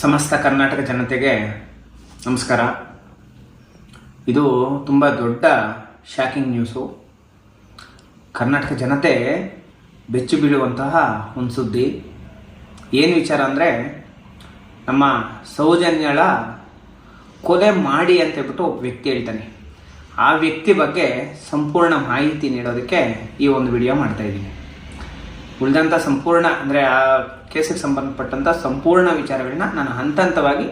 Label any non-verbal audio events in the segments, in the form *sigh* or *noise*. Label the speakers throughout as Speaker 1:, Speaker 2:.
Speaker 1: ಸಮಸ್ತ ಕರ್ನಾಟಕ ಜನತೆಗೆ ನಮಸ್ಕಾರ. ಇದು ತುಂಬ ದೊಡ್ಡ ಶಾಕಿಂಗ್ ನ್ಯೂಸು ಕರ್ನಾಟಕ ಜನತೆ ಬೆಚ್ಚು ಬೀಳುವಂತಹ ಒಂದು ಸುದ್ದಿ ಏನು ವಿಚಾರ ಅಂದರೆ, ನಮ್ಮ ಸೌಜನ್ಯಳ ಕೊಲೆ ಮಾಡಿ ಅಂತ ಹೇಳ್ಬಿಟ್ಟು ಒಬ್ಬ ವ್ಯಕ್ತಿ ಹೇಳ್ತಾನೆ. ಆ ವ್ಯಕ್ತಿ ಬಗ್ಗೆ ಸಂಪೂರ್ಣ ಮಾಹಿತಿ ನೀಡೋದಕ್ಕೆ ಈ ಒಂದು ವಿಡಿಯೋ ಮಾಡ್ತಾ ಇದ್ದೀನಿ. ಉಳಿದಂಥ ಸಂಪೂರ್ಣ, ಅಂದರೆ ಆ ಕೇಸಿಗೆ ಸಂಬಂಧಪಟ್ಟಂಥ ಸಂಪೂರ್ಣ ವಿಚಾರಗಳನ್ನ ನಾನು ಹಂತ ಹಂತವಾಗಿ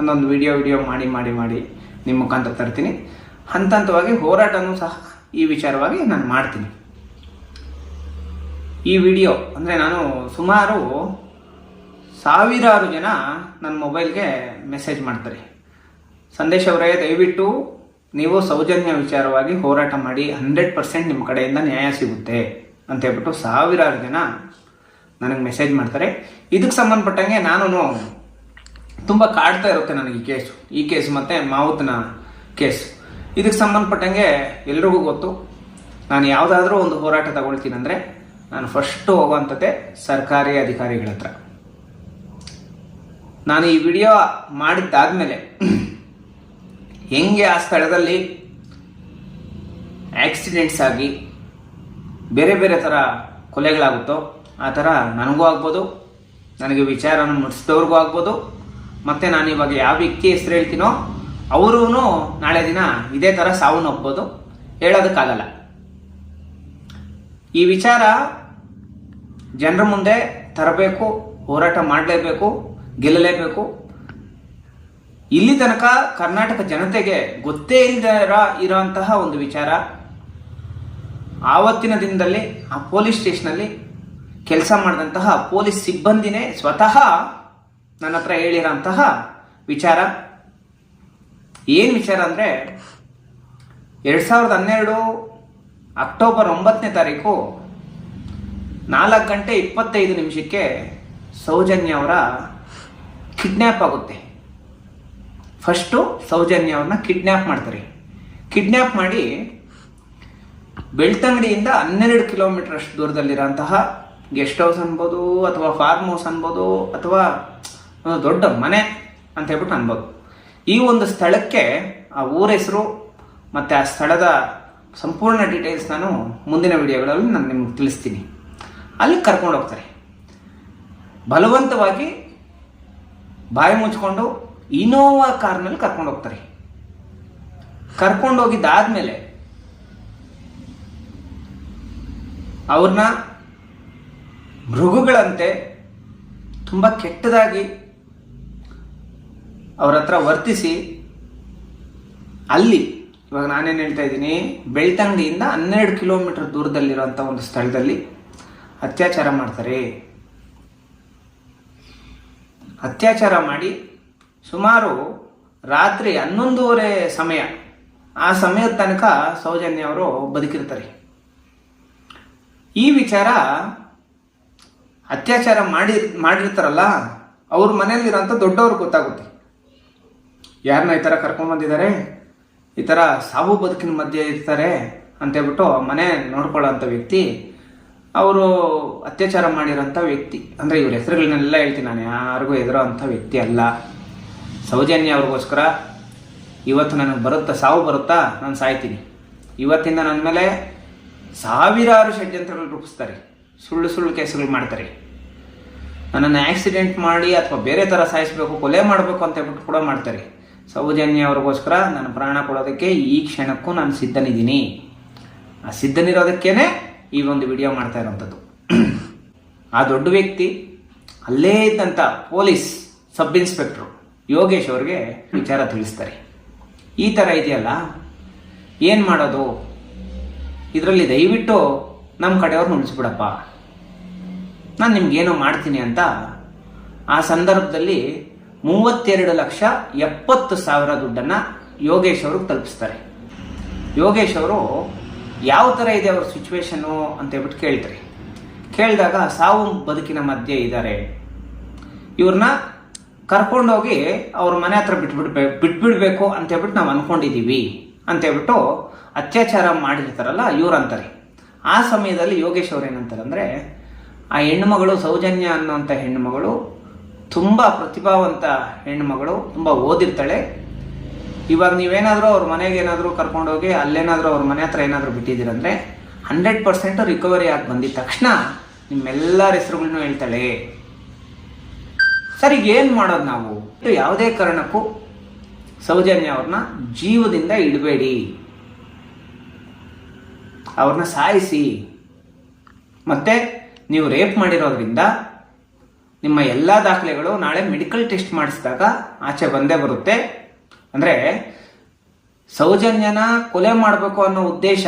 Speaker 1: ಒಂದೊಂದು ವಿಡಿಯೋ ವಿಡಿಯೋ ಮಾಡಿ ಮಾಡಿ ಮಾಡಿ ನಿಮ್ಮ ಮುಖಾಂತರ ತರ್ತೀನಿ. ಹಂತ ಹಂತವಾಗಿ ಹೋರಾಟನೂ ಸಹ ಈ ವಿಚಾರವಾಗಿ ನಾನು ಮಾಡ್ತೀನಿ. ಈ ವಿಡಿಯೋ ಅಂದರೆ ನಾನು ಸುಮಾರು ಸಾವಿರಾರು ಜನ ನನ್ನ ಮೊಬೈಲ್ಗೆ ಮೆಸೇಜ್ ಮಾಡ್ತಾರೆ. ಸಂದೇಶ್ ಅವರೇ, ದಯವಿಟ್ಟು ನೀವು ಸೌಜನ್ಯ ವಿಚಾರವಾಗಿ ಹೋರಾಟ ಮಾಡಿ, ಹಂಡ್ರೆಡ್ ಪರ್ಸೆಂಟ್ ನಿಮ್ಮ ಕಡೆಯಿಂದ ನ್ಯಾಯ ಸಿಗುತ್ತೆ. ಅಂತ ಹೇಳ್ಬಿಟ್ಟು ಸಾವಿರಾರು ಜನ ನನಗೆ ಮೆಸೇಜ್ ಮಾಡ್ತಾರೆ. ಇದಕ್ಕೆ ಸಂಬಂಧಪಟ್ಟಂಗೆ ನಾನು ತುಂಬ ಕಾಡ್ತಾ ಇರುತ್ತೆ ನನಗೆ ಈ ಕೇಸು ಈ ಕೇಸ್ ಮತ್ತು ಮಾವುತನ ಕೇಸ್ ಇದಕ್ಕೆ ಸಂಬಂಧಪಟ್ಟಂಗೆ ಎಲ್ರಿಗೂ ಗೊತ್ತು. ನಾನು ಯಾವುದಾದ್ರೂ ಒಂದು ಹೋರಾಟ ತಗೊಳ್ತೀನಿ ಅಂದರೆ ನಾನು ಫಸ್ಟು ಹೋಗುವಂಥದ್ದೆ ಸರ್ಕಾರಿ ಅಧಿಕಾರಿಗಳ ಹತ್ರ. ನಾನು ಈ ವಿಡಿಯೋ ಮಾಡಿದ್ದಾದ್ಮೇಲೆ ಹೆಂಗೆ ಆ ಸ್ಥಳದಲ್ಲಿ ಆಕ್ಸಿಡೆಂಟ್ಸ್ ಆಗಿ ಬೇರೆ ಬೇರೆ ಥರ ಕೊಲೆಗಳಾಗುತ್ತೋ ಆ ಥರ ನನಗೂ ಆಗ್ಬೋದು, ನನಗೆ ವಿಚಾರನ ಮುಟ್ಟಿಸಿದವ್ರಿಗೂ ಆಗ್ಬೋದು. ಮತ್ತು ನಾನು ಇವಾಗ ಯಾವ ವ್ಯಕ್ತಿ ಹೆಸರು ಹೇಳ್ತೀನೋ ಅವರೂ ನಾಳೆ ದಿನ ಇದೇ ಥರ ಸಾವನ್ನಪ್ಬೋದು ಹೇಳೋದಕ್ಕಾಗಲ್ಲ. ಈ ವಿಚಾರ ಜನರ ಮುಂದೆ ತರಬೇಕು, ಹೋರಾಟ ಮಾಡಲೇಬೇಕು, ಗೆಲ್ಲಲೇಬೇಕು. ಇಲ್ಲಿ ತನಕ ಕರ್ನಾಟಕ ಜನತೆಗೆ ಗೊತ್ತೇ ಇಲ್ಲದ ಇರೋಂತಹ ಒಂದು ವಿಚಾರ. ಆವತ್ತಿನ ದಿನದಲ್ಲಿ ಆ ಪೊಲೀಸ್ ಸ್ಟೇಷನಲ್ಲಿ ಕೆಲಸ ಮಾಡಿದಂತಹ ಪೊಲೀಸ್ ಸಿಬ್ಬಂದಿನೇ ಸ್ವತಃ ನನ್ನ ಹತ್ರ ಹೇಳಿರೋಂತಹ ವಿಚಾರ. ಏನು ವಿಚಾರ ಅಂದರೆ, ಎರಡು ಸಾವಿರದ ಹನ್ನೆರಡು ಅಕ್ಟೋಬರ್ ಒಂಬತ್ತನೇ ತಾರೀಕು ನಾಲ್ಕು ಗಂಟೆ ಇಪ್ಪತ್ತೈದು ನಿಮಿಷಕ್ಕೆ ಸೌಜನ್ಯ ಅವರ ಕಿಡ್ನ್ಯಾಪ್ ಆಗುತ್ತೆ. ಫಸ್ಟು ಸೌಜನ್ಯ ಅವ್ರನ್ನ ಕಿಡ್ನ್ಯಾಪ್ ಮಾಡ್ತಾರೆ. ಕಿಡ್ನ್ಯಾಪ್ ಮಾಡಿ ಬೆಳ್ತಂಗಡಿಯಿಂದ ಹನ್ನೆರಡು ಕಿಲೋಮೀಟರ್ ಅಷ್ಟು ದೂರದಲ್ಲಿರೋಂತಹ ಗೆಸ್ಟ್ ಹೌಸ್ ಅನ್ಬೋದು, ಅಥವಾ ಫಾರ್ಮ್ ಹೌಸ್ ಅನ್ಬೋದು, ಅಥವಾ ಒಂದು ದೊಡ್ಡ ಮನೆ ಅಂತ ಹೇಳ್ಬಿಟ್ಟು ಅನ್ಬೋದು. ಈ ಒಂದು ಸ್ಥಳಕ್ಕೆ ಆ ಊರ ಹೆಸರು, ಮತ್ತು ಆ ಸ್ಥಳದ ಸಂಪೂರ್ಣ ಡೀಟೇಲ್ಸ್ ನಾನು ಮುಂದಿನ ವಿಡಿಯೋಗಳಲ್ಲಿ ನಾನು ನಿಮ್ಗೆ ತಿಳಿಸ್ತೀನಿ. ಅಲ್ಲಿ ಕರ್ಕೊಂಡು ಹೋಗ್ತಾರೆ. ಬಲವಂತವಾಗಿ ಬಾಯಿ ಮುಚ್ಕೊಂಡು ಇನೋವಾ ಕಾರ್ನಲ್ಲಿ ಕರ್ಕೊಂಡು ಹೋಗ್ತಾರೆ. ಕರ್ಕೊಂಡು ಅವ್ರನ್ನ ಮೃಗುಗಳಂತೆ ತುಂಬ ಕೆಟ್ಟದಾಗಿ ಅವ್ರ ಹತ್ರ ವರ್ತಿಸಿ ಅಲ್ಲಿ, ಇವಾಗ ನಾನೇನು ಹೇಳ್ತಾ ಇದ್ದೀನಿ, ಬೆಳ್ತಂಗಡಿಯಿಂದ ಹನ್ನೆರಡು ಕಿಲೋಮೀಟರ್ ದೂರದಲ್ಲಿರುವಂಥ ಒಂದು ಸ್ಥಳದಲ್ಲಿ ಅತ್ಯಾಚಾರ ಮಾಡ್ತಾರೆ. ಅತ್ಯಾಚಾರ ಮಾಡಿ ಸುಮಾರು ರಾತ್ರಿ ಹನ್ನೊಂದೂವರೆ ಸಮಯ, ಆ ಸಮಯದ ತನಕ ಸೌಜನ್ಯ ಅವರು ಬದುಕಿರ್ತಾರೆ. ಈ ವಿಚಾರ ಅತ್ಯಾಚಾರ ಮಾಡಿ, ಮಾಡಿರ್ತಾರಲ್ಲ, ಅವ್ರ ಮನೆಯಲ್ಲಿರೋಂಥ ದೊಡ್ಡವ್ರಿಗೆ ಗೊತ್ತಾಗುತ್ತೆ. ಯಾರನ್ನ ಈ ಥರ ಕರ್ಕೊಂಡ್ಬಂದಿದ್ದಾರೆ ಈ ಥರ ಸಾವು ಬದುಕಿನ ಮಧ್ಯೆ ಇರ್ತಾರೆ ಅಂತೇಳ್ಬಿಟ್ಟು ಮನೆ ನೋಡ್ಕೊಳ್ಳೋಂಥ ವ್ಯಕ್ತಿ, ಅವರು ಅತ್ಯಾಚಾರ ಮಾಡಿರೋಂಥ ವ್ಯಕ್ತಿ. ಅಂದರೆ ಇವ್ರ ಹೆಸರುಗಳನ್ನೆಲ್ಲ ಹೇಳ್ತೀನಿ ನಾನು, ಯಾರಿಗೂ ಎದುರೋ ಅಂಥ ವ್ಯಕ್ತಿ ಅಲ್ಲ. ಸೌಜನ್ಯ ಅವ್ರಿಗೋಸ್ಕರ ಇವತ್ತು ನನಗೆ ಬರುತ್ತಾ, ಸಾವು ಬರುತ್ತಾ, ನಾನು ಸಾಯ್ತೀನಿ. ಇವತ್ತಿಂದ ನನ್ನ ಮೇಲೆ ಸಾವಿರಾರು ಷಡ್ಯಂತ್ರಗಳು ರೂಪಿಸ್ತಾರೆ. ಸುಳ್ಳು ಸುಳ್ಳು ಕೇಸುಗಳು ಮಾಡ್ತಾರೆ. ನನ್ನನ್ನು ಆಕ್ಸಿಡೆಂಟ್ ಮಾಡಿ ಅಥವಾ ಬೇರೆ ಥರ ಸಾಯಿಸಬೇಕು, ಕೊಲೆ ಮಾಡಬೇಕು ಅಂತ ಹೇಳ್ಬಿಟ್ಟು ಕೂಡ ಮಾಡ್ತಾರೆ. ಸೌಜನ್ಯ ಅವ್ರಿಗೋಸ್ಕರ ನಾನು ಪ್ರಾಣ ಕೊಡೋದಕ್ಕೆ ಈ ಕ್ಷಣಕ್ಕೂ ನಾನು ಸಿದ್ಧನಿದ್ದೀನಿ. ಆ ಸಿದ್ಧನಿರೋದಕ್ಕೇನೆ ಈ ಒಂದು ವಿಡಿಯೋ ಮಾಡ್ತಾ ಇರೋವಂಥದ್ದು. ಆ ದೊಡ್ಡ ವ್ಯಕ್ತಿ ಅಲ್ಲೇ ಇದ್ದಂಥ ಪೊಲೀಸ್ ಸಬ್ ಇನ್ಸ್ಪೆಕ್ಟ್ರು ಯೋಗೇಶ್ ಅವ್ರಿಗೆ ವಿಚಾರ ತಿಳಿಸ್ತಾರೆ. ಈ ಥರ ಇದೆಯಲ್ಲ? ಏನು ಮಾಡೋದು? ಇದರಲ್ಲಿ ದಯವಿಟ್ಟು ನಮ್ಮ ಕಡೆಯವ್ರನ್ನ ಉಳಿಸ್ಬಿಡಪ್ಪ. ನಾನು ನಿಮ್ಗೇನೋ ಮಾಡ್ತೀನಿ ಅಂತ ಆ ಸಂದರ್ಭದಲ್ಲಿ ಮೂವತ್ತೆರಡು ಲಕ್ಷ ಎಪ್ಪತ್ತು ಸಾವಿರ ದುಡ್ಡನ್ನು ಯೋಗೇಶ್ ಅವ್ರಿಗೆ ತಲುಪಿಸ್ತಾರೆ. ಯೋಗೇಶ್ ಅವರು ಯಾವ ಥರ ಇದೆ ಅವ್ರ ಸಿಚುವೇಶನ್ನು ಅಂತ ಹೇಳ್ಬಿಟ್ಟು ಕೇಳ್ತಾರೆ. ಕೇಳಿದಾಗ ಸಾವು ಬದುಕಿನ ಮಧ್ಯೆ ಇದ್ದಾರೆ. ಇವ್ರನ್ನ ಕರ್ಕೊಂಡೋಗಿ ಅವ್ರ ಮನೆ ಹತ್ರ ಬಿಟ್ಬಿಡ್ಬೇಕು ಬಿಟ್ಬಿಡ್ಬೇಕು ಅಂತ ಹೇಳ್ಬಿಟ್ಟು ನಾವು ಅನ್ಕೊಂಡಿದ್ದೀವಿ ಅಂತ ಹೇಳ್ಬಿಟ್ಟು ಅತ್ಯಾಚಾರ ಮಾಡಿರ್ತಾರಲ್ಲ ಇವ್ರು ಅಂತಾರೆ ಆ ಸಮಯದಲ್ಲಿ ಯೋಗೇಶ್ ಅವ್ರು ಏನಂತಾರೆ ಆ ಹೆಣ್ಣುಮಗಳು ಸೌಜನ್ಯ ಅನ್ನೋಂಥ ಹೆಣ್ಣುಮಗಳು, ತುಂಬ ಪ್ರತಿಭಾವಂತ ಹೆಣ್ಣುಮಗಳು, ತುಂಬ ಓದಿರ್ತಾಳೆ. ಇವಾಗ ನೀವೇನಾದರೂ ಅವ್ರ ಮನೆಗೆ ಏನಾದರೂ ಕರ್ಕೊಂಡೋಗಿ ಅಲ್ಲೇನಾದರೂ ಅವ್ರ ಮನೆ ಹತ್ರ ಏನಾದರೂ ಬಿಟ್ಟಿದ್ದೀರಂದ್ರೆ, ಹಂಡ್ರೆಡ್ ಪರ್ಸೆಂಟ್ ರಿಕವರಿ ಆಗಿ ಬಂದಿದ ತಕ್ಷಣ ನಿಮ್ಮೆಲ್ಲರ ಹೆಸರುಗಳನ್ನೂ ಹೇಳ್ತಾಳೆ. ಸರಿ, ಏನು ಮಾಡೋದು ನಾವು? ಯಾವುದೇ ಕಾರಣಕ್ಕೂ ಸೌಜನ್ಯ ಅವ್ರನ್ನ ಜೀವದಿಂದ ಇಡಬೇಡಿ. ಅವ್ರನ್ನ ಸಾಯಿಸಿ. ಮತ್ತೆ ನೀವು ರೇಪ್ ಮಾಡಿರೋದ್ರಿಂದ ನಿಮ್ಮ ಎಲ್ಲ ದಾಖಲೆಗಳು ನಾಳೆ ಮೆಡಿಕಲ್ ಟೆಸ್ಟ್ ಮಾಡಿಸಿದಾಗ ಆಚೆ ಬಂದೇ ಬರುತ್ತೆ. ಅಂದರೆ ಸೌಜನ್ಯನ ಕೊಲೆ ಮಾಡಬೇಕು ಅನ್ನೋ ಉದ್ದೇಶ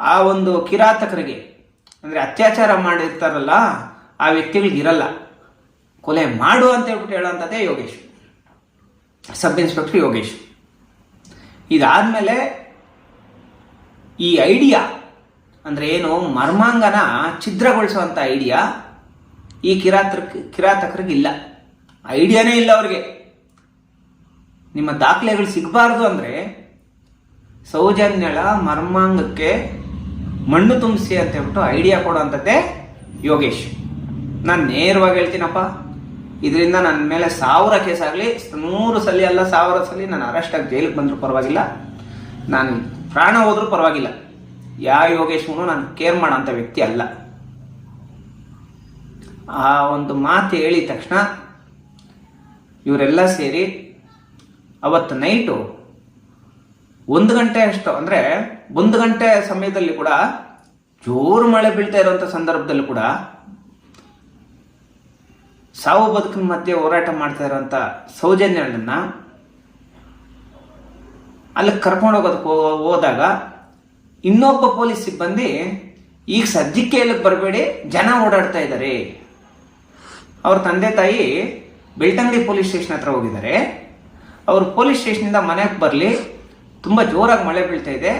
Speaker 1: ಆ ಒಂದು ಕಿರಾತಕರಿಗೆ, ಅಂದರೆ ಅತ್ಯಾಚಾರ ಮಾಡಿರ್ತಾರಲ್ಲ, ಆ ವ್ಯಕ್ತಿಗಳಿಗೆ ಇರಲ್ಲ ಕೊಲೆ ಮಾಡು ಅಂತ ಹೇಳ್ಬಿಟ್ಟು ಹೇಳೋಂಥದ್ದೇ ಯೋಗೇಶ್. Sub inspector Yogesh. ಇದಾದ್ಮೇಲೆ ಈ ಐಡಿಯಾ ಅಂದ್ರೆ ಏನು ಮರ್ಮಾಂಗನ ಛಿದ್ರಗೊಳಿಸುವಂಥ ಐಡಿಯಾ ಈ ಕಿರಾತಕ ಕಿರಾತಕರಿಗೆ ಇಲ್ಲ ಐಡಿಯಾನೇ ಇಲ್ಲ ಅವ್ರಿಗೆ. ನಿಮ್ಮ ದಾಖಲೆಗಳು ಸಿಗಬಾರ್ದು ಅಂದ್ರೆ ಸೌಜನ್ಯಳ ಮರ್ಮಾಂಗಕ್ಕೆ ಮಣ್ಣು ತುಂಬಿಸಿ ಅಂತ ಹೇಳ್ಬಿಟ್ಟು ಐಡಿಯಾ ಕೊಡುವಂಥದ್ದೇ ಯೋಗೇಶ್. ನಾನು ನೇರವಾಗಿ ಹೇಳ್ತೀನಪ್ಪ. ಇದರಿಂದ ನನ್ನ ಮೇಲೆ ಸಾವಿರ ಕೇಸ್ ಆಗಲಿ, ನೂರು ಸಲ ಅಲ್ಲ, ಸಾವಿರ ಸಲ ನಾನು ಅರೆಸ್ಟ್ ಆಗಿ ಜೈಲಿಗೆ ಬಂದರೂ ಪರವಾಗಿಲ್ಲ. ನಾನು ಪ್ರಾಣ ಹೋದರೂ ಪರವಾಗಿಲ್ಲ. ಯಾವ ಯೋಗೇಶ್ವನು ನಾನು ಕೇರ್ ಮಾಡೋಂಥ ವ್ಯಕ್ತಿ ಅಲ್ಲ. ಆ ಒಂದು ಮಾತು ಹೇಳಿದ ತಕ್ಷಣ ಇವರೆಲ್ಲ ಸೇರಿ ಅವತ್ತು ನೈಟು ಒಂದು ಗಂಟೆ ಅಷ್ಟು, ಅಂದರೆ ಒಂದು ಗಂಟೆ ಸಮಯದಲ್ಲಿ ಕೂಡ ಜೋರು ಮಳೆ ಬೀಳ್ತಾ ಇರುವಂಥ ಸಂದರ್ಭದಲ್ಲಿ ಕೂಡ ಸಾವು ಬದುಕಿನ ಮಧ್ಯೆ ಹೋರಾಟ ಮಾಡ್ತಾ ಇರೋಂಥ ಸೌಜನ್ಯಗಳನ್ನ ಅಲ್ಲಿ ಕರ್ಕೊಂಡು ಹೋಗೋದಕ್ಕೆ ಹೋ- ಹೋದಾಗ ಇನ್ನೊಬ್ಬ ಪೊಲೀಸ್ ಸಿಬ್ಬಂದಿ, ಈಗ ಸದ್ಯಕ್ಕೆ ಎಲ್ಲಿಗೆ ಬರಬೇಡಿ, ಜನ ಓಡಾಡ್ತಾ ಇದ್ದಾರೆ. ಅವ್ರ ತಂದೆ ತಾಯಿ ಬೆಳ್ತಂಗಡಿ ಪೊಲೀಸ್ ಸ್ಟೇಷನ್ ಹತ್ರ ಹೋಗಿದ್ದಾರೆ. ಅವರು ಪೊಲೀಸ್ ಸ್ಟೇಷನಿಂದ ಮನೆಗೆ ಬರಲಿ, ತುಂಬ ಜೋರಾಗಿ ಮಳೆ ಬೀಳ್ತಾ ಇದೆ,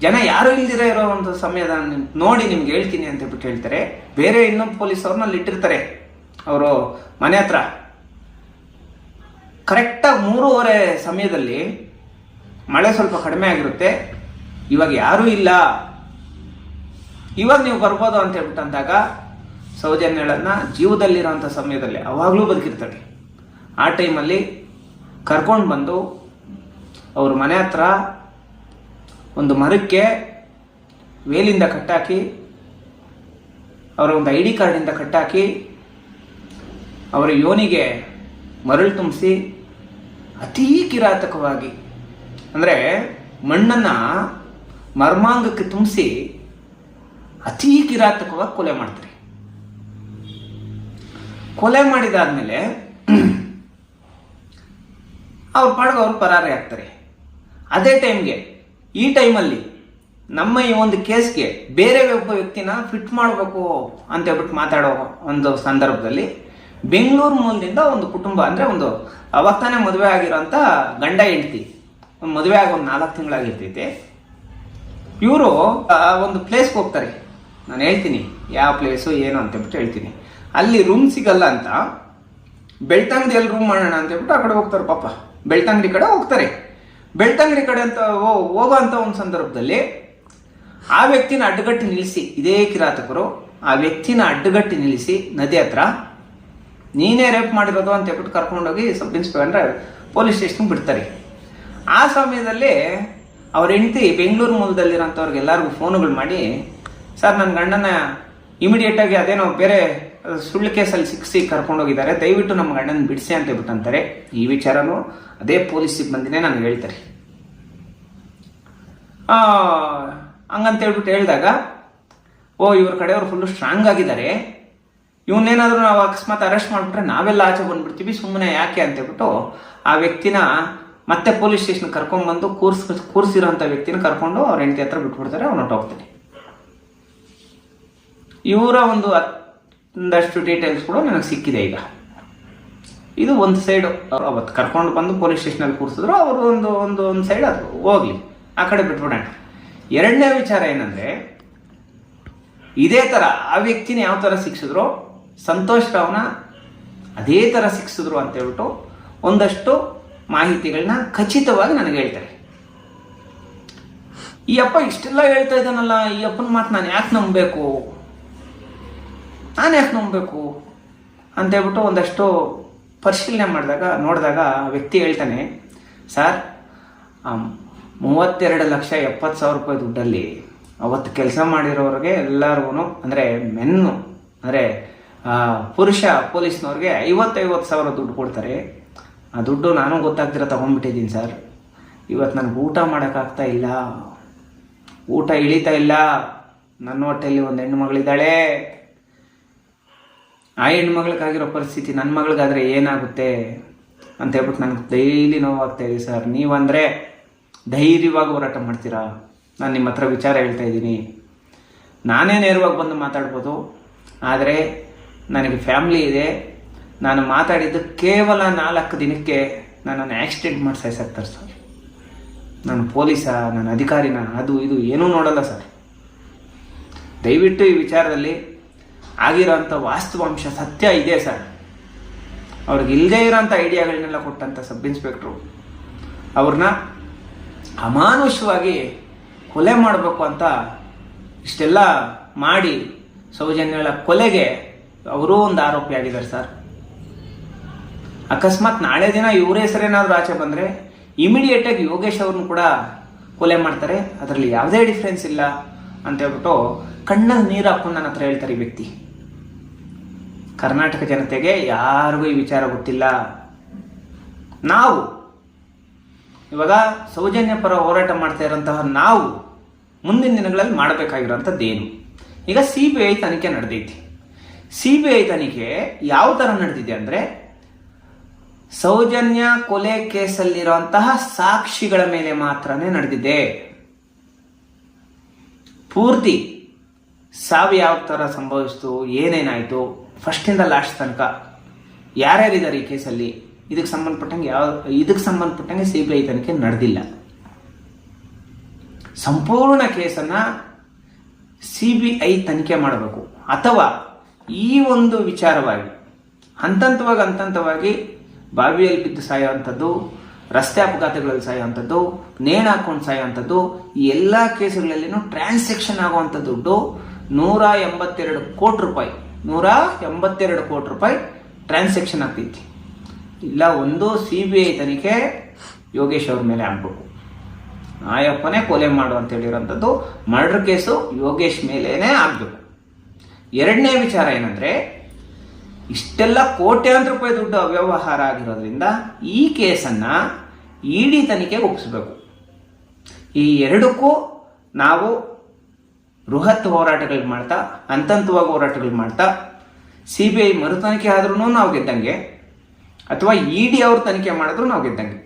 Speaker 1: ಜನ ಯಾರು ಇಲ್ದಿರ ಇರೋ ಒಂದು ಸಮಯದ ನೋಡಿ ನಿಮ್ಗೆ ಹೇಳ್ತೀನಿ ಅಂತ ಹೇಳ್ಬಿಟ್ಟು ಹೇಳ್ತಾರೆ. ಬೇರೆ ಇನ್ನೊಂದು ಪೊಲೀಸ್ ಅವ್ರನ್ನ ಅಲ್ಲಿ ಇಟ್ಟಿರ್ತಾರೆ ಅವರು ಮನೆ ಹತ್ರ. ಕರೆಕ್ಟಾಗಿ ಮೂರುವರೆ ಸಮಯದಲ್ಲಿ ಮಳೆ ಸ್ವಲ್ಪ ಕಡಿಮೆ ಆಗಿರುತ್ತೆ. ಇವಾಗ ಯಾರೂ ಇಲ್ಲ. ಇವಾಗ ನೀವು ಬರ್ಬೋದು ಅಂತ ಹೇಳ್ಬಿಟ್ಟಂದಾಗ ಸೌಜನ್ಯಗಳನ್ನ ಜೀವದಲ್ಲಿರೋಂಥ ಸಮಯದಲ್ಲಿ ಅವಾಗಲೂ ಬದುಕಿರ್ತಾಳೆ ಆ ಟೈಮಲ್ಲಿ ಕರ್ಕೊಂಡು ಬಂದು ಅವ್ರ ಮನೆ ಹತ್ರ ಒಂದು ಮರಕ್ಕೆ ವೇಲಿಂದ ಕಟ್ಟಾಕಿ, ಅವರ ಒಂದು ಐ ಡಿ ಕಾರ್ಡಿಂದ ಕಟ್ಟಾಕಿ ಅವರ ಯೋನಿಗೆ ಮರಳು ತುಂಬಿಸಿ ಅತೀ ಕಿರಾತಕವಾಗಿ, ಅಂದರೆ ಮಣ್ಣನ್ನು ಮರ್ಮಾಂಗಕ್ಕೆ ತುಂಬಿಸಿ ಅತೀ ಕಿರಾತಕವಾಗಿ ಕೊಲೆ ಮಾಡ್ತಾರೆ. ಕೊಲೆ ಮಾಡಿದಾದ್ಮೇಲೆ *clears throat* ಅವ್ರ ಪಾಡ್ಗೆ ಅವ್ರು ಪರಾರಿ ಆಗ್ತಾರೆ. ಅದೇ ಟೈಮ್ಗೆ, ಈ ಟೈಮಲ್ಲಿ ನಮ್ಮ ಈ ಒಂದು ಕೇಸ್ಗೆ ಬೇರೆ ಒಬ್ಬ ವ್ಯಕ್ತಿನ ಫಿಟ್ ಮಾಡಬೇಕು ಅಂತ ಹೇಳ್ಬಿಟ್ಟು ಮಾತಾಡೋ ಒಂದು ಸಂದರ್ಭದಲ್ಲಿ ಬೆಂಗಳೂರು ಮುಂದಿಂದ ಒಂದು ಕುಟುಂಬ, ಅಂದರೆ ಒಂದು ಅವತ್ತಾನೆ ತಾನೇ ಮದುವೆ ಆಗಿರೋಂಥ ಗಂಡ ಹೆಂಡತಿ, ಮದುವೆ ಆಗಿ ಒಂದು ನಾಲ್ಕು ತಿಂಗಳಾಗಿರ್ತೈತೆ. ಇವರು ಒಂದು ಪ್ಲೇಸ್ಗೆ ಹೋಗ್ತಾರೆ. ನಾನು ಹೇಳ್ತೀನಿ, ಯಾವ ಪ್ಲೇಸು ಏನು ಅಂತ ಹೇಳ್ಬಿಟ್ಟು ಹೇಳ್ತೀನಿ. ಅಲ್ಲಿ ರೂಮ್ ಸಿಗಲ್ಲ ಅಂತ ಬೆಳ್ತಂಗಡಿಯಲ್ಲಿ ರೂಮ್ ಮಾಡೋಣ ಅಂತ ಹೇಳ್ಬಿಟ್ಟು ಆ ಕಡೆ ಹೋಗ್ತಾರೆ ಪಾಪ. ಬೆಳ್ತಂಗಡಿ ಕಡೆ ಹೋಗ್ತಾರೆ. ಬೆಳ್ತಂಗಡಿ ಕಡೆ ಅಂತ ಹೋಗೋ ಅಂತ ಒಂದು ಸಂದರ್ಭದಲ್ಲಿ ಆ ವ್ಯಕ್ತಿನ ಅಡ್ಡಗಟ್ಟಿ ನಿಲ್ಲಿಸಿ, ಇದೇ ಕಿರಾತಕರು, ಆ ವ್ಯಕ್ತಿನ ಅಡ್ಡಗಟ್ಟಿ ನಿಲ್ಲಿಸಿ, ನದಿ ಹತ್ರ ನೀನೇ ರೇಪ್ ಮಾಡಿರೋದು ಅಂತ ಹೇಳ್ಬಿಟ್ಟು ಕರ್ಕೊಂಡೋಗಿ ಸಬ್ ಇನ್ಸ್ಪೆಕ್ಟರ್ ಪೊಲೀಸ್ ಸ್ಟೇಷನ್ಗೆ ಬಿಡ್ತಾರೆ. ಆ ಸಮಯದಲ್ಲಿ ಅವ್ರ ಹೆಂಡತಿ ಬೆಂಗಳೂರು ಮೂಲದಲ್ಲಿರೋಂಥವ್ರಿಗೆ ಎಲ್ಲರಿಗೂ ಫೋನುಗಳು ಮಾಡಿ, ಸರ್ ನನ್ನ ಗಂಡನ ಇಮಿಡಿಯೇಟಾಗಿ ಅದೇನೋ ಬೇರೆ ಸುಳ್ಳು ಕೇಸಲ್ಲಿ ಸಿಕ್ಕಿಸಿ ಕರ್ಕೊಂಡೋಗಿದ್ದಾರೆ, ದಯವಿಟ್ಟು ನಮ್ಮ ಗಂಡನ ಬಿಡಿಸಿ ಅಂತ ಹೇಳ್ಬಿಟ್ಟು ಅಂತಾರೆ. ಈ ವಿಚಾರನೂ ಅದೇ ಪೊಲೀಸ್ ಸಿಬ್ಬಂದಿನೇ ನಾನು ಹೇಳ್ತಾರೆ. ಹಂಗಂತ ಹೇಳ್ಬಿಟ್ಟು ಹೇಳಿದಾಗ, ಓ, ಇವ್ರ ಕಡೆಯವ್ರು ಫುಲ್ಲು ಸ್ಟ್ರಾಂಗ್ ಆಗಿದ್ದಾರೆ. ಇವನ್ನೇನಾದ್ರೂ ನಾವು ಅಕಸ್ಮಾತ್ ಅರೆಸ್ಟ್ ಮಾಡಿಬಿಟ್ರೆ ನಾವೆಲ್ಲ ಆಚೆ ಬಂದ್ಬಿಡ್ತೀವಿ, ಸುಮ್ಮನೆ ಯಾಕೆ ಅಂತ ಹೇಳ್ಬಿಟ್ಟು ಆ ವ್ಯಕ್ತಿನ ಮತ್ತೆ ಪೊಲೀಸ್ ಸ್ಟೇಷನ್ ಕರ್ಕೊಂಡ್ಬಂದು ಕೂರ್ಸ್ ಕೂರ್ಸಿರೋಂಥ ವ್ಯಕ್ತಿನ ಕರ್ಕೊಂಡು ಅವ್ರ ಹೆಂಡತಿ ಹತ್ರ ಬಿಟ್ಬಿಡ್ತಾರೆ, ಅವ್ನು ಹೋಗ್ತೀನಿ. ಇವರ ಒಂದು ಒಂದಷ್ಟು ಡೀಟೇಲ್ಸ್ ಕೂಡ ನನಗೆ ಸಿಕ್ಕಿದೆ ಈಗ. ಇದು ಒಂದು ಸೈಡು ಅವತ್ತು ಕರ್ಕೊಂಡು ಬಂದು ಪೊಲೀಸ್ ಸ್ಟೇಷನಲ್ಲಿ ಕೂರಿಸಿದ್ರು, ಅವರು ಒಂದು ಒಂದು ಒಂದು ಸೈಡ್ ಅದು ಹೋಗ್ಲಿ, ಆ ಕಡೆ ಬಿಟ್ಬಿಡೋಣ. ಎರಡನೇ ವಿಚಾರ ಏನಂದ್ರೆ, ಇದೇ ಥರ ಆ ವ್ಯಕ್ತಿನ ಯಾವ ಥರ ಶಿಕ್ಷಿದ್ರು ಸಂತೋಷ್ ರಾವ್ನ ಅದೇ ಥರ ಸಿಕ್ಸಿದ್ರು ಅಂತ ಹೇಳ್ಬಿಟ್ಟು ಒಂದಷ್ಟು ಮಾಹಿತಿಗಳನ್ನ ಖಚಿತವಾಗಿ ನನಗೆ ಹೇಳ್ತಾರೆ. ಈ ಅಪ್ಪ ಇಷ್ಟೆಲ್ಲ ಹೇಳ್ತಾ ಇದ್ದಾನಲ್ಲ, ಈ ಅಪ್ಪನ ಮಾತು ನಾನು ಯಾಕೆ ನಂಬಬೇಕು? ನಾನು ಯಾಕೆ ನಂಬಬೇಕು? ಅಂತೇಳ್ಬಿಟ್ಟು ಒಂದಷ್ಟು ಪರಿಶೀಲನೆ ಮಾಡಿದಾಗ, ನೋಡಿದಾಗ ವ್ಯಕ್ತಿ ಹೇಳ್ತಾನೆ, ಸರ್ ಮೂವತ್ತೆರಡು ಲಕ್ಷ ಎಪ್ಪತ್ತು ಸಾವಿರ ರೂಪಾಯಿ ದುಡ್ಡಲ್ಲಿ ಅವತ್ತು ಕೆಲಸ ಮಾಡಿರೋರಿಗೆ ಎಲ್ಲರಿಗೂ ಅಂದರೆ ಮೆನ್ನು, ಅಂದರೆ ಪುರುಷ ಪೊಲೀಸ್ನವ್ರಿಗೆ ಐವತ್ತೈವತ್ತು ಸಾವಿರ ದುಡ್ಡು ಕೊಡ್ತಾರೆ. ಆ ದುಡ್ಡು ನಾನು ಗೊತ್ತಾಗ್ತಿರ ತೊಗೊಂಡ್ಬಿಟ್ಟಿದ್ದೀನಿ ಸರ್. ಇವತ್ತು ನನಗೆ ಊಟ ಮಾಡೋಕ್ಕಾಗ್ತಾ ಇಲ್ಲ. ಊಟ ಇಳಿತಾ ಇಲ್ಲ. ನನ್ನ ಹೊಟ್ಟೆಯಲ್ಲಿ ಒಂದು ಹೆಣ್ಣು ಮಗಳಿದ್ದಾಳೆ. ಆ ಹೆಣ್ಮಗಳಿಗಾಗಿರೋ ಪರಿಸ್ಥಿತಿ ನನ್ನ ಮಗಳಿಗಾದರೆ ಏನಾಗುತ್ತೆ ಅಂತ ಹೇಳ್ಬಿಟ್ಟು ನನಗೆ ಡೈಲಿ ನೋವಾಗ್ತಾ ಇದೆ ಸರ್. ನೀವಂದರೆ ಧೈರ್ಯವಾಗಿ ಹೋರಾಟ ಮಾಡ್ತೀರಾ? ನಾನು ನಿಮ್ಮ ಹತ್ರ ವಿಚಾರ ಹೇಳ್ತಾ ಇದ್ದೀನಿ. ನಾನೇ ನೇರವಾಗಿ ಬಂದು ಮಾತಾಡ್ಬೋದು. ಆದರೆ ನನಗೆ ಫ್ಯಾಮ್ಲಿ ಇದೆ. ನಾನು ಮಾತಾಡಿದ್ದು ಕೇವಲ ನಾಲ್ಕು ದಿನಕ್ಕೆ ನನ್ನನ್ನು ಆಕ್ಸಿಡೆಂಟ್ ಮಾಡಿ ಸಾಯಿಸಾಕ್ತಾರೆ ಸರ್. ನಾನು ಪೊಲೀಸ ನಾನು ಅಧಿಕಾರಿನ ಅದು ಇದು ಏನೂ ನೋಡಲ್ಲ ಸರ್. ದಯವಿಟ್ಟು ಈ ವಿಚಾರದಲ್ಲಿ ಆಗಿರೋಂಥ ವಾಸ್ತವಾಂಶ ಸತ್ಯ ಇದೆ ಸರ್. ಅವ್ರಿಗೆ ಇಲ್ಲದೇ ಇರೋಂಥ ಐಡಿಯಾಗಳನ್ನೆಲ್ಲ ಕೊಟ್ಟಂಥ ಸಬ್ ಇನ್ಸ್ಪೆಕ್ಟ್ರು ಅವ್ರನ್ನ ಅಮಾನುಷವಾಗಿ ಕೊಲೆ ಮಾಡಬೇಕು ಅಂತ ಇಷ್ಟೆಲ್ಲ ಮಾಡಿ ಸೌಜನ್ಯಗಳ ಕೊಲೆಗೆ ಅವರೂ ಒಂದು ಆರೋಪಿ ಆಗಿದ್ದಾರೆ ಸರ್. ಅಕಸ್ಮಾತ್ ನಾಳೆ ದಿನ ಇವರ ಹೆಸರೇನಾದರೂ ಆಚೆ ಬಂದರೆ ಇಮಿಡಿಯೇಟಾಗಿ ಯೋಗೇಶ್ ಅವ್ರನ್ನ ಕೂಡ ಕೊಲೆ ಮಾಡ್ತಾರೆ. ಅದರಲ್ಲಿ ಯಾವುದೇ ಡಿಫ್ರೆನ್ಸ್ ಇಲ್ಲ ಅಂತ ಹೇಳ್ಬಿಟ್ಟು ಕಣ್ಣಲ್ಲಿ ನೀರು ಹಾಕೊಂಡು ನನ್ನ ಹತ್ರ ಹೇಳ್ತಾರೆ ಈ ವ್ಯಕ್ತಿ. ಕರ್ನಾಟಕ ಜನತೆಗೆ ಯಾರಿಗೂ ಈ ವಿಚಾರ ಗೊತ್ತಿಲ್ಲ. ನಾವು ಇವಾಗ ಸೌಜನ್ಯ ಪರ ಹೋರಾಟ ಮಾಡ್ತಾ ಇರೋಂತಹ ನಾವು ಮುಂದಿನ ದಿನಗಳಲ್ಲಿ ಮಾಡಬೇಕಾಗಿರೋಂಥದ್ದೇನು ಈಗ ಸಿ ಬಿ ಐ ತನಿಖೆ ನಡೆದೈತಿ. ಸಿ ಬಿ ಐ ತನಿಖೆ ಯಾವ ಥರ ನಡೆದಿದೆ ಅಂದರೆ ಸೌಜನ್ಯ ಕೊಲೆ ಕೇಸಲ್ಲಿರುವಂತಹ ಸಾಕ್ಷಿಗಳ ಮೇಲೆ ಮಾತ್ರನೇ ನಡೆದಿದೆ. ಪೂರ್ತಿ ಸಾವು ಯಾವ ಥರ ಸಂಭವಿಸ್ತು, ಏನೇನಾಯಿತು ಫಸ್ಟಿಂದ ಲಾಸ್ಟ್ ತನಕ ಯಾರ್ಯಾರಿದ್ದಾರೆ ಈ ಕೇಸಲ್ಲಿ? ಇದಕ್ಕೆ ಸಂಬಂಧಪಟ್ಟಂಗೆ ಯಾವ, ಇದಕ್ಕೆ ಸಂಬಂಧಪಟ್ಟಂಗೆ ಸಿ ಬಿ ಐ ತನಿಖೆ ನಡೆದಿಲ್ಲ. ಸಂಪೂರ್ಣ ಕೇಸನ್ನು ಸಿ ಬಿ ಐ ತನಿಖೆ ಮಾಡಬೇಕು. ಅಥವಾ ಈ ಒಂದು ವಿಚಾರವಾಗಿ, ಹಂತಂತವಾಗಿ ಹಂತಂತವಾಗಿ ಬಾವಿಯಲ್ಲಿ ಬಿದ್ದು ಸಾಯುವಂಥದ್ದು, ರಸ್ತೆ ಅಪಘಾತಗಳಲ್ಲಿ ಸಾಯುವಂಥದ್ದು, ನೇಣು ಹಾಕೊಂಡು ಸಾಯುವಂಥದ್ದು, ಈ ಎಲ್ಲ ಕೇಸುಗಳಲ್ಲಿನೂ ಟ್ರಾನ್ಸಾಕ್ಷನ್ ಆಗುವಂಥ ದುಡ್ಡು ನೂರ ಎಂಬತ್ತೆರಡು ಕೋಟಿ ರೂಪಾಯಿ, ನೂರ ಎಂಬತ್ತೆರಡು ಕೋಟಿ ರೂಪಾಯಿ ಟ್ರಾನ್ಸಾಕ್ಷನ್ ಆಗ್ತೈತಿ. ಇಲ್ಲ, ಒಂದು ಸಿ ಬಿ ಐ ತನಿಖೆ ಯೋಗೇಶ್ ಅವ್ರ ಮೇಲೆ ಆಗ್ಬೇಕು. ಆಯಪ್ಪನೇ ಕೊಲೆ ಮಾಡು ಅಂತ ಹೇಳಿರೋಂಥದ್ದು ಮರ್ಡರ್ ಕೇಸು ಯೋಗೇಶ್ ಮೇಲೇನೆ ಆಗಬೇಕು. ಎರಡನೇ ವಿಚಾರ ಏನಂದ್ರೆ, ಇಷ್ಟೆಲ್ಲ ಕೋಟ್ಯಾಂತರ ರೂಪಾಯಿ ದುಡ್ಡು ಅವ್ಯವಹಾರ ಆಗಿರೋದ್ರಿಂದ ಈ ಕೇಸನ್ನ ಇಡಿ ತನಿಖೆಗೆ ಒಪ್ಪಿಸ್ಬೇಕು. ಈ ಎರಡಕ್ಕೂ ನಾವು ಬೃಹತ್ ಹೋರಾಟಗಳು ಮಾಡ್ತಾ ಹಂತಂತವಾಗಿ ಹೋರಾಟಗಳು ಮಾಡ್ತಾ ಸಿ ಬಿ ಐ ಮರು ತನಿಖೆ ಆದ್ರೂ ನಾವು ಗೆದ್ದಂಗೆ, ಅಥವಾ ಇ ಡಿ ಅವ್ರ ತನಿಖೆ ಮಾಡಿದ್ರು ನಾವು ಗೆದ್ದಂಗೆ.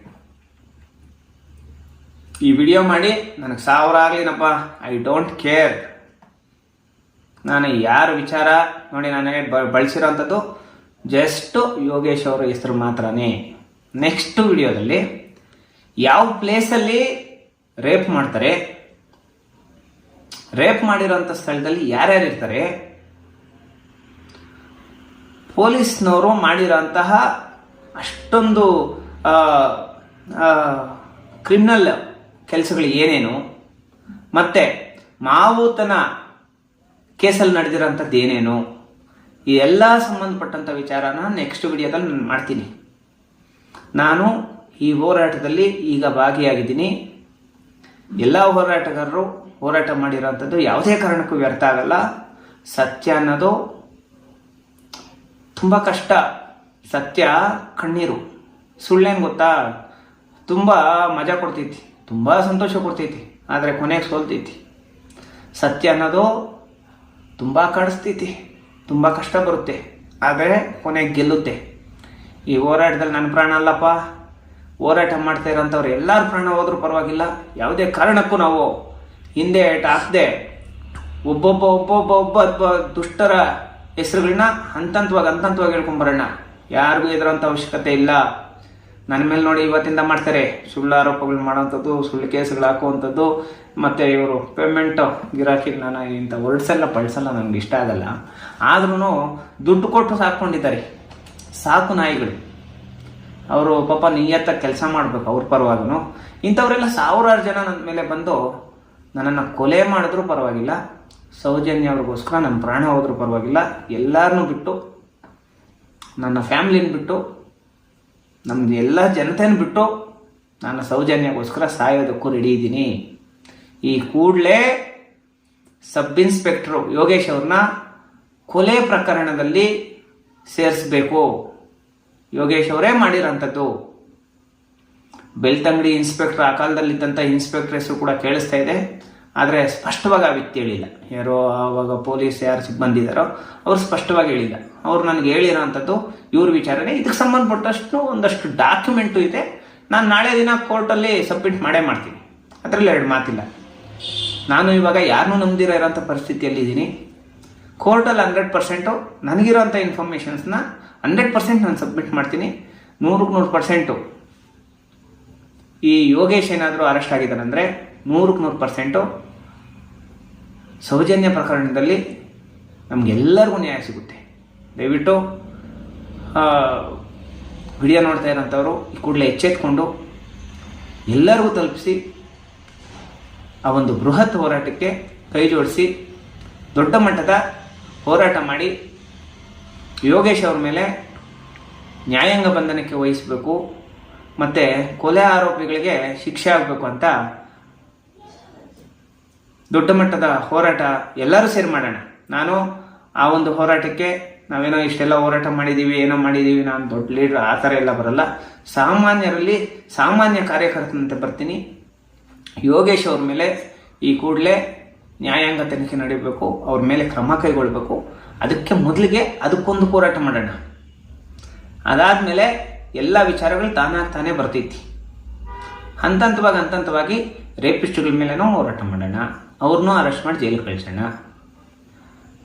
Speaker 1: ಈ ವಿಡಿಯೋ ಮಾಡಿ, ನನಗೆ ಸಾವಿರ ಆಗಲಿನಪ್ಪ. ಐ ಡೋಂಟ್ ಕೇರ್ ನಾನು ಯಾರ ವಿಚಾರ ನೋಡಿ ನನಗೆ ಬ ಬಳಸಿರೋಂಥದ್ದು ಜಸ್ಟ್ ಯೋಗೇಶ್ ಅವರ ಹೆಸರು ಮಾತ್ರನೇ. ನೆಕ್ಸ್ಟ್ ವಿಡಿಯೋದಲ್ಲಿ ಯಾವ ಪ್ಲೇಸಲ್ಲಿ ರೇಪ್ ಮಾಡ್ತಾರೆ, ರೇಪ್ ಮಾಡಿರೋಂಥ ಸ್ಥಳದಲ್ಲಿ ಯಾರ್ಯಾರು ಇರ್ತಾರೆ, ಪೊಲೀಸ್ನವರು ಮಾಡಿರೋಂತಹ ಅಷ್ಟೊಂದು ಕ್ರಿಮಿನಲ್ ಕೆಲಸಗಳು ಏನೇನು, ಮತ್ತೆ ಮಾವುತನ ಕೇಸಲ್ಲಿ ನಡೆದಿರೋಂಥದ್ದು ಏನೇನು? ಈ ಎಲ್ಲ ಸಂಬಂಧಪಟ್ಟಂಥ ವಿಚಾರನ ನೆಕ್ಸ್ಟ್ ವಿಡಿಯೋದಲ್ಲಿ ನಾನು ಮಾಡ್ತೀನಿ. ನಾನು ಈ ಹೋರಾಟದಲ್ಲಿ ಈಗ ಭಾಗಿಯಾಗಿದ್ದೀನಿ. ಎಲ್ಲ ಹೋರಾಟಗಾರರು ಹೋರಾಟ ಮಾಡಿರೋಂಥದ್ದು ಯಾವುದೇ ಕಾರಣಕ್ಕೂ ವ್ಯರ್ಥ ಆಗಲ್ಲ. ಸತ್ಯ ಅನ್ನೋದು ತುಂಬ ಕಷ್ಟ. ಸತ್ಯ ಕಣ್ಣೀರು. ಸುಳ್ಳೇನು ಗೊತ್ತಾ? ತುಂಬ ಮಜಾ ಕೊಡ್ತೈತಿ. ತುಂಬ ಸಂತೋಷ ಕೊಡ್ತೈತಿ. ಆದರೆ ಕೊನೆಗೆ ಸೋಲ್ತೈತಿ. ಸತ್ಯ ಅನ್ನೋದು ತುಂಬ ಕಾಡಿಸ್ತೈತಿ, ತುಂಬ ಕಷ್ಟ ಬರುತ್ತೆ. ಆದರೆ ಕೊನೆಗೆ ಗೆಲ್ಲುತ್ತೆ. ಈ ಹೋರಾಟದಲ್ಲಿ ನನ್ನ ಪ್ರಾಣ ಅಲ್ಲಪ್ಪ. ಹೋರಾಟ ಮಾಡ್ತಾ ಇರೋಂಥವ್ರು ಎಲ್ಲರ ಪ್ರಾಣ ಹೋದರೂ ಪರವಾಗಿಲ್ಲ. ಯಾವುದೇ ಕಾರಣಕ್ಕೂ ನಾವು ಹಿಂದೆ ಹಾಕದೆ ಒಬ್ಬೊಬ್ಬ ಒಬ್ಬೊಬ್ಬ, ಒಬ್ಬ ದುಷ್ಟರ ಹೆಸರುಗಳನ್ನ ಹಂತಂತವಾಗಿ ಹಂತಂತವಾಗಿ ಹೇಳ್ಕೊಂಬರೋಣ ಯಾರಿಗೂ ಇದರಂಥ ಅವಶ್ಯಕತೆ ಇಲ್ಲ. ನನ್ನ ಮೇಲೆ ನೋಡಿ ಇವತ್ತಿಂದ ಮಾಡ್ತಾರೆ. ಸುಳ್ಳು ಆರೋಪಗಳು ಮಾಡೋವಂಥದ್ದು, ಸುಳ್ಳು ಕೇಸುಗಳು ಹಾಕುವಂಥದ್ದು. ಮತ್ತು ಇವರು ಪೇಮೆಂಟು ಗಿರಾಕಿಗೆ ನಾನು ಇಂಥ ವರ್ಡ್ಸೆಲ್ಲ ಪಳ್ಸಲ್ಲ, ನನಗೆ ಇಷ್ಟ ಆಗಲ್ಲ. ಆದ್ರೂ ದುಡ್ಡು ಕೊಟ್ಟು ಸಾಕೊಂಡಿದ್ದಾರೆ. ಸಾಕು ನಾಯಿಗಳು. ಅವರು ಪಾಪ ನಿಯತ್ತಾಗಿ ಕೆಲಸ ಮಾಡಬೇಕು ಅವ್ರ ಪರವಾಗೂ ಇಂಥವರೆಲ್ಲ ಸಾವಿರಾರು ಜನ ನನ್ನ ಮೇಲೆ ಬಂದು ನನ್ನನ್ನು ಕೊಲೆ ಮಾಡಿದ್ರೂ ಪರವಾಗಿಲ್ಲ. ಸೌಜನ್ಯ ಅವ್ರಿಗೋಸ್ಕರ ನನ್ನ ಪ್ರಾಣ ಹೋದ್ರೂ ಪರವಾಗಿಲ್ಲ. ಎಲ್ಲರನ್ನೂ ಬಿಟ್ಟು, ನನ್ನ ಫ್ಯಾಮ್ಲಿನ ಬಿಟ್ಟು ನಮ್ದು ಎಲ್ಲ ಜನತೆಯನ್ನು ಬಿಟ್ಟು ನಾನು ಸೌಜನ್ಯಕ್ಕೋಸ್ಕರ ಸಾಯೋದಕ್ಕೂ ರೆಡಿ ಇದ್ದೀನಿ. ಈ ಕೂಡಲೇ ಸಬ್ ಇನ್ಸ್ಪೆಕ್ಟ್ರು ಯೋಗೇಶ್ ಅವ್ರನ್ನ ಕೊಲೆ ಪ್ರಕರಣದಲ್ಲಿ ಸೇರಿಸ್ಬೇಕು. ಯೋಗೇಶ್ ಅವರೇ ಮಾಡಿರೋಂಥದ್ದು. ಬೆಳ್ತಂಗಡಿ ಇನ್ಸ್ಪೆಕ್ಟರ್ ಆ ಕಾಲದಲ್ಲಿದ್ದಂಥ ಇನ್ಸ್ಪೆಕ್ಟರ್ ಹೆಸರು ಕೂಡ ಕೇಳಿಸ್ತಾ ಇದೆ. ಆದರೆ ಸ್ಪಷ್ಟವಾಗಿ ಆ ವ್ಯಕ್ತಿ ಹೇಳಿಲ್ಲ. ಯಾರೋ ಆವಾಗ ಪೊಲೀಸ್ ಯಾರು ಸಿಬ್ಬಂದಿ ಇದ್ದಾರೋ ಅವ್ರು ಸ್ಪಷ್ಟವಾಗಿ ಹೇಳಿಲ್ಲ. ಅವ್ರು ನನಗೆ ಹೇಳಿರೋ ಅಂಥದ್ದು ಇವ್ರ ವಿಚಾರನೆ. ಇದಕ್ಕೆ ಸಂಬಂಧಪಟ್ಟಷ್ಟು ಒಂದಷ್ಟು ಡಾಕ್ಯುಮೆಂಟು ಇದೆ. ನಾನು ನಾಳೆ ದಿನ ಕೋರ್ಟಲ್ಲಿ ಸಬ್ಮಿಟ್ ಮಾಡೇ ಮಾಡ್ತೀನಿ. ಅದರಲ್ಲಿ ಎರಡು ಮಾತಿಲ್ಲ. ನಾನು ಇವಾಗ ಯಾರನ್ನೂ ನಂಬದಿರೋ ಇರೋಂಥ ಪರಿಸ್ಥಿತಿಯಲ್ಲಿ ಇದ್ದೀನಿ ಕೋರ್ಟಲ್ಲಿ ಹಂಡ್ರೆಡ್ ಪರ್ಸೆಂಟು ನನಗಿರೋಂಥ ಇನ್ಫಾರ್ಮೇಷನ್ಸ್ನ ಹಂಡ್ರೆಡ್ ಪರ್ಸೆಂಟ್ ನಾನು ಸಬ್ಮಿಟ್ ಮಾಡ್ತೀನಿ. ನೂರಕ್ಕೆ ನೂರು ಪರ್ಸೆಂಟು ಈ ಯೋಗೇಶ್ ಏನಾದರೂ ಅರೆಸ್ಟ್ ಆಗಿದ್ದಾನಂದರೆ ನೂರಕ್ಕೆ ನೂರು ಪರ್ಸೆಂಟು ಸೌಜನ್ಯ ಪ್ರಕರಣದಲ್ಲಿ ನಮಗೆಲ್ಲರಿಗೂ ನ್ಯಾಯ ಸಿಗುತ್ತೆ. ದಯವಿಟ್ಟು ವಿಡಿಯೋ ನೋಡ್ತಾ ಇರೋಂಥವ್ರು ಈ ಕೂಡಲೇ ಎಚ್ಚೆತ್ಕೊಂಡು ಎಲ್ಲರಿಗೂ ತಲುಪಿಸಿ, ಆ ಒಂದು ಬೃಹತ್ ಹೋರಾಟಕ್ಕೆ ಕೈ ಜೋಡಿಸಿ, ದೊಡ್ಡ ಮಟ್ಟದ ಹೋರಾಟ ಮಾಡಿ, ಯೋಗೇಶ್ ಅವ್ರ ಮೇಲೆ ನ್ಯಾಯಾಂಗ ಬಂಧನಕ್ಕೆ ವಹಿಸಬೇಕು. ಮತ್ತು ಕೊಲೆ ಆರೋಪಿಗಳಿಗೆ ಶಿಕ್ಷೆ ಆಗಬೇಕು ಅಂತ ದೊಡ್ಡ ಮಟ್ಟದ ಹೋರಾಟ ಎಲ್ಲರೂ ಸೇರಿ ಮಾಡೋಣ. ನಾನು ಆ ಒಂದು ಹೋರಾಟಕ್ಕೆ ನಾವೇನೋ ಇಷ್ಟೆಲ್ಲ ಹೋರಾಟ ಮಾಡಿದ್ದೀವಿ ಏನೋ ಮಾಡಿದ್ದೀವಿ ನಾನು ದೊಡ್ಡ ಲೀಡ್ರ್ ಆ ಥರ ಎಲ್ಲ ಬರಲ್ಲ. ಸಾಮಾನ್ಯರಲ್ಲಿ ಸಾಮಾನ್ಯ ಕಾರ್ಯಕರ್ತನಂತೆ ಬರ್ತೀನಿ. ಯೋಗೇಶ್ ಅವ್ರ ಮೇಲೆ ಈ ಕೂಡಲೇ ನ್ಯಾಯಾಂಗ ತನಿಖೆ ನಡೀಬೇಕು, ಅವ್ರ ಮೇಲೆ ಕ್ರಮ ಕೈಗೊಳ್ಬೇಕು. ಅದಕ್ಕೆ ಮೊದಲಿಗೆ ಅದಕ್ಕೊಂದು ಹೋರಾಟ ಮಾಡೋಣ. ಅದಾದಮೇಲೆ ಎಲ್ಲ ವಿಚಾರಗಳು ತಾನಾಗಿ ತಾನೇ ಬರ್ತೈತಿ. ಹಂತ ಹಂತವಾಗಿ ಹಂತ ಹಂತವಾಗಿ ರೇಪಿಸ್ಟ್ಗಳ ಮೇಲೆನೂ ಹೋರಾಟ ಮಾಡೋಣ, ಅವ್ರನ್ನೂ ಅರೆಸ್ಟ್ ಮಾಡಿ ಜೈಲಿಗೆ ಕಳಿಸೋಣ.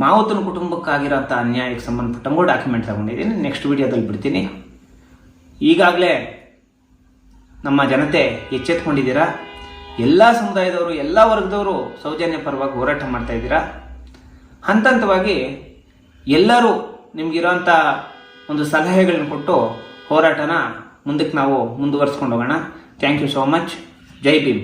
Speaker 1: ಮಾವುತನ ಕುಟುಂಬಕ್ಕಾಗಿರೋಂಥ ಅನ್ಯಾಯಕ್ಕೆ ಸಂಬಂಧಪಟ್ಟಂಗೂ ಡಾಕ್ಯುಮೆಂಟ್ ತಗೊಂಡಿದ್ದೀನಿ ನೆಕ್ಸ್ಟ್ ವಿಡಿಯೋದಲ್ಲಿ ಬಿಡ್ತೀನಿ. ಈಗಾಗಲೇ ನಮ್ಮ ಜನತೆ ಎಚ್ಚೆತ್ಕೊಂಡಿದ್ದೀರಾ? ಎಲ್ಲ ಸಮುದಾಯದವರು, ಎಲ್ಲ ವರ್ಗದವರು ಸೌಜನ್ಯ ಪರವಾಗಿ ಹೋರಾಟ ಮಾಡ್ತಾ ಇದ್ದೀರಾ? ಹಂತ ಹಂತವಾಗಿ ಎಲ್ಲರೂ ನಿಮಗಿರೋಂಥ ಒಂದು ಸಲಹೆಗಳನ್ನ ಕೊಟ್ಟು ಹೋರಾಟನ ಮುಂದಕ್ಕೆ ನಾವು ಮುಂದುವರಿಸ್ಕೊಂಡು ಹೋಗೋಣ thank you so much Jai Bhim